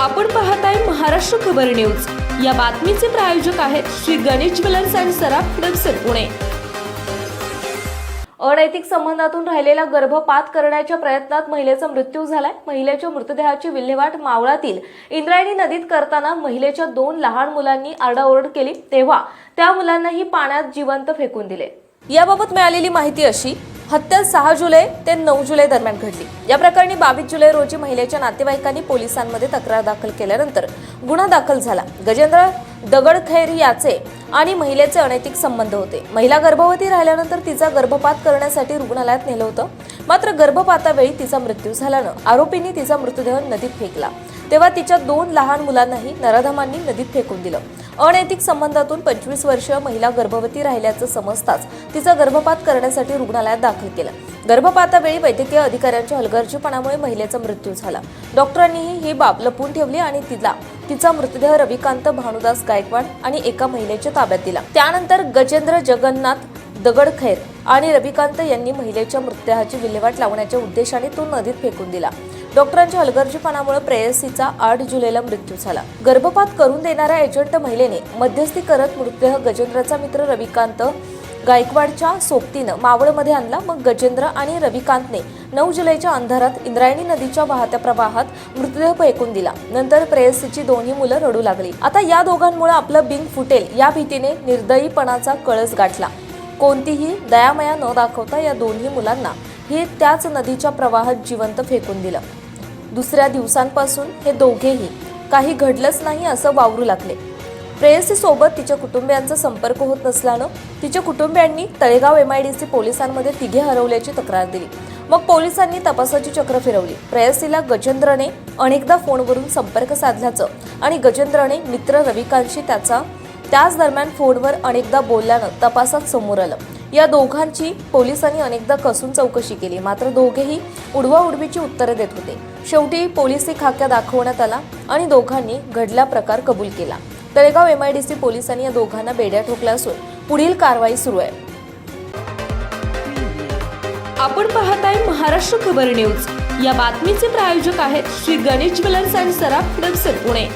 आपण पाहताय महाराष्ट्र खबर न्यूज. या बातमीचे प्रायोजक आहेत श्री गणेश ज्वेलर्स अँड सराफ हडपसर पुणे. अनैतिक संबंधातून राहिलेला गर्भपात करण्याच्या प्रयत्नात महिलेचा मृत्यू झालाय. महिलेच्या मृतदेहाची विल्हेवाट मावळातील इंद्रायणी नदीत करताना महिलेच्या दोन लहान मुलांनी आरडाओरड केली. तेव्हा त्या मुलांनाही पाण्यात जिवंत फेकून दिले. याबाबत मिळालेली माहिती अशी हत्या सहा जुलै ते नऊ जुलै दरम्यान घडली. या प्रकरणी बावीस जुलै रोजी महिलेच्या नातेवाईकांनी पोलिसांमध्ये तक्रार दाखल केल्यानंतर गुन्हा दाखल झाला. गजेंद्र दगडखैर याचे आणि महिलेचे अनैतिक संबंध होते. महिला गर्भवती राहिल्यानंतर तिचा गर्भपात करण्यासाठी रुग्णालयात नेलं होतं. मात्र गर्भपातावेळी तिचा मृत्यू झाल्यानं आरोपींनी तिचा मृतदेह नदीत फेकला. तेव्हा तिच्या दोन लहान मुलांनाही नराधमांनी नदीत फेकून दिलं. अनैतिक संबंधातून पंचवीस वर्षीय महिला गर्भवती राहिल्याचं समजताच तिचा गर्भपात करण्यासाठी रुग्णालयात दाखल केलं. गर्भपातावेळी वैद्यकीय अधिकाऱ्यांच्या हलगर्जीपणामुळे महिलेचा मृत्यू झाला. डॉक्टरांनीही ही बाब लपवून ठेवली आणि तिला तिचा मृतदेह रविकांत भानुदास गायकवाड आणि एका महिलेच्या ताब्यात दिला. त्यानंतर गजेंद्र जगन्नाथ दगडखैर आणि रविकांत यांनी महिलेच्या मृतदेहाची विल्हेवाट लावण्याच्या उद्देशाने तो नदीत फेकून दिला. डॉक्टरांच्या हलगर्जीपणामुळे प्रेयसीचा आठ जुलैला मृत्यू झाला. गर्भपात करून देणाऱ्या एजंट महिलेने मध्यस्थी करत मृतदेह गजेंद्रचा मित्र रविकांत गायकवाडच्या सोबतीनं मावळमध्ये आणला. मग गजेंद्र आणि रविकांतने नऊ जुलैच्या अंधारात इंद्रायणी नदीच्या वाहत्या प्रवाहात मृतदेह फेकून दिला. नंतर प्रेयसीची दोन्ही मुलं रडू लागली. आता या दोघांमुळे आपलं बिंग फुटेल या भीतीने निर्दयीपणाचा कळस गाठला. कोणतीही दयामया न दाखवता या दोन्ही मुलांना हे त्याच नदीच्या प्रवाहात जिवंत फेकून दिलं. दुसऱ्या दिवसांपासून हे दोघेही काही घडलंच नाही असं वावरू लागले. प्रेयसीसोबत तिच्या कुटुंबियांचा संपर्क होत नसल्यानं तिच्या कुटुंबियांनी Talegaon M I D C पोलिसांमध्ये तिघे हरवल्याची तक्रार दिली. मग पोलिसांनी तपासाची चक्र फिरवली. प्रेयसीला गजेंद्रने अनेकदा फोनवरून संपर्क साधल्याचं आणि गजेंद्रने मित्र रविकांतशी त्याचा त्याच दरम्यान फोनवर अनेकदा बोलल्यानं तपासात समोर आलं. या दोघांची पोलिसांनी अनेकदा कसून चौकशी केली. मात्र दोघेही उडवाउडवीची उत्तरे देत होते. शेवटी पोलिसी खाक्या दाखवण्यात आला आणि दोघांनी घडला प्रकार कबूल केला. तळेगाव एमआयडीसी पोलिसांनी या दोघांना बेड्या ठोकल्या असून पुढील कारवाई सुरू आहे. आपण पाहत आहे महाराष्ट्र खबर न्यूज. या बातमीचे प्रायोजक आहेत श्री गणेश ज्वेलर्स अँड सराफ हडपसर पुणे.